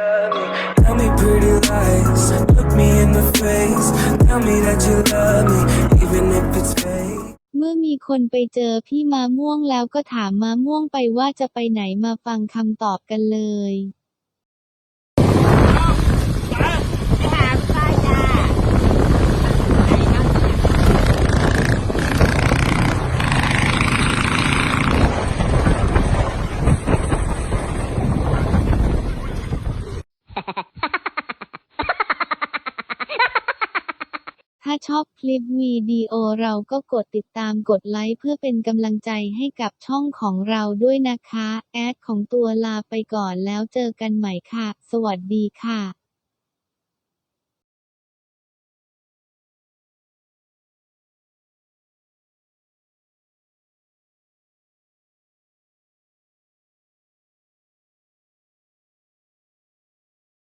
love me. Tell me pretty lies. Look me in the face. Tell me that you love me, even if it's fake. เมื่อมีคนไปเจอพี่มะม่วงแล้วก็ถามมะม่วงไปว่าจะไปไหนมาฟังคำตอบกันเลย ถ้าชอบคลิปวีดีโอเราก็กดติดตามกดไลค์เพื่อเป็นกำลังใจให้กับช่องของเราด้วยนะคะ แอดของตัวลาไปก่อนแล้วเจอกันใหม่ค่ะ สวัสดีค่ะ